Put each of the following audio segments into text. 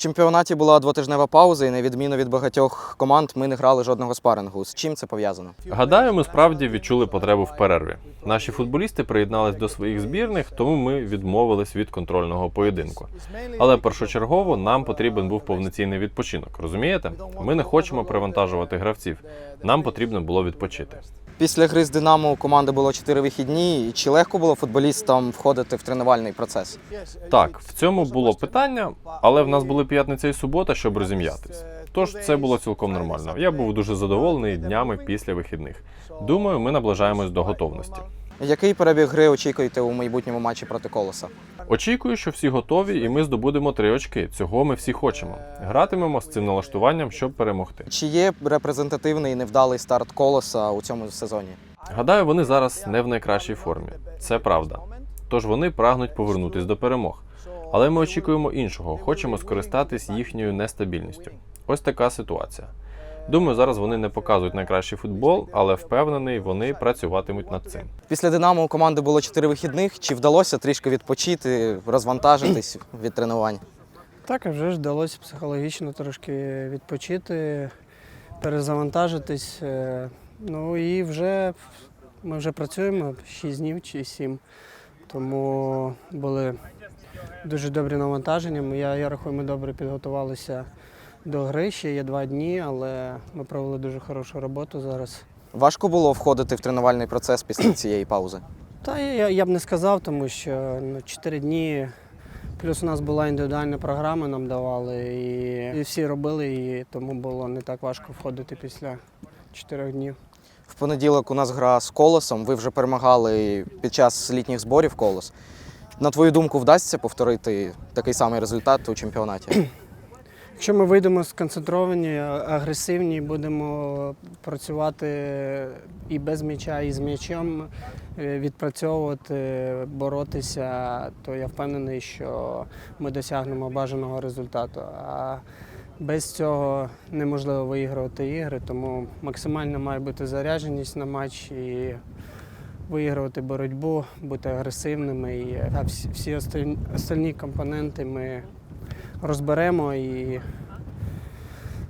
Чемпіонаті була двотижнева пауза, і на відміну від багатьох команд, ми не грали жодного спарингу. З чим це пов'язано? Гадаю, ми справді відчули потребу в перерві. Наші футболісти приєднались до своїх збірних, тому ми відмовились від контрольного поєдинку. Але першочергово нам потрібен був повноцінний відпочинок. Розумієте? Ми не хочемо привантажувати гравців. Нам потрібно було відпочити. Після гри з Динамо у команди було чотири вихідні. Чи легко було футболістам входити в тренувальний процес? Так, в цьому було питання, але в нас були п'ятниця і субота, щоб розім'ятись. Тож це було цілком нормально. Я був дуже задоволений днями після вихідних. Думаю, ми наближаємось до готовності. Який перебіг гри очікуєте у майбутньому матчі проти колоса? Очікую, що всі готові, і ми здобудемо три очки. Цього ми всі хочемо. Гратимемо з цим налаштуванням, щоб перемогти. Чи є репрезентативний невдалий старт колоса у цьому сезоні? Гадаю, вони зараз не в найкращій формі. Це правда. Тож вони прагнуть повернутись до перемог. Але ми очікуємо іншого, хочемо скористатись їхньою нестабільністю. Ось така ситуація. Думаю, зараз вони не показують найкращий футбол, але впевнений, вони працюватимуть над цим. Після Динамо у команди було чотири вихідних. Чи вдалося трішки відпочити, розвантажитись від тренувань? Так, вже ж вдалося психологічно трошки відпочити, перезавантажитись. е, Ну і вже ми вже працюємо 6 днів чи 7. Тому були дуже добрі навантаження. Я, я рахую, ми добре підготувалися до гри. Ще є два дні, але ми провели дуже хорошу роботу зараз. Важко було входити в тренувальний процес після цієї паузи. Та я, я б не сказав, тому що ну, 4 дні. Плюс у нас була індивідуальна програма, нам давали, і, і всі робили її, тому було не так важко входити після 4 днів. В понеділок у нас гра з колосом. Ви вже перемагали під час літніх зборів колос. На твою думку, вдасться повторити такий самий результат у чемпіонаті? Якщо ми вийдемо сконцентровані, агресивні, будемо працювати і без м'яча, і з м'ячем, е, відпрацьовувати, боротися, то я впевнений, що ми досягнемо бажаного результату. А без цього неможливо виігрувати ігри, тому максимально має бути зарядженість на матч і виігрувати боротьбу, бути агресивними. І, всі, остальні компоненти ми розберемо і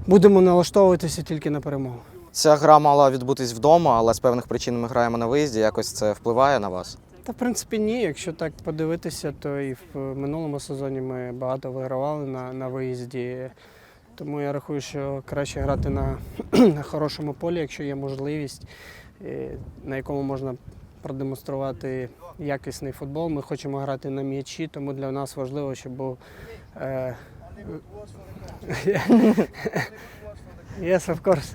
будемо налаштовуватися тільки на перемогу. Ця гра мала відбутись вдома, але з певних причин ми граємо на виїзді. Якось це впливає на вас. Та в принципі ні. Якщо так подивитися, то і в минулому сезоні ми багато вигравали на, на виїзді. Тому я рахую, що краще грати на, на хорошому полі, якщо є можливість, е, на якому можна продемонструвати якісний футбол. Ми хочемо грати на м'ячі, тому для нас важливо, щоб був. Е, yes, of course.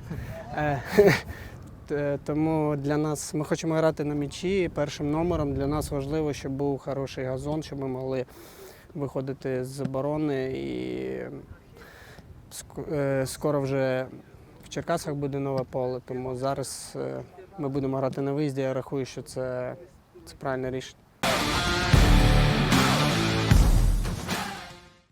Тому для нас ми хочемо грати на м'ячі. Першим номером для нас важливо, щоб був хороший газон, щоб ми могли виходити з оборони. І е, скоро вже в Черкасах буде нове поле, тому зараз е, ми будемо грати на виїзді. Я рахую, що це, це правильне рішення.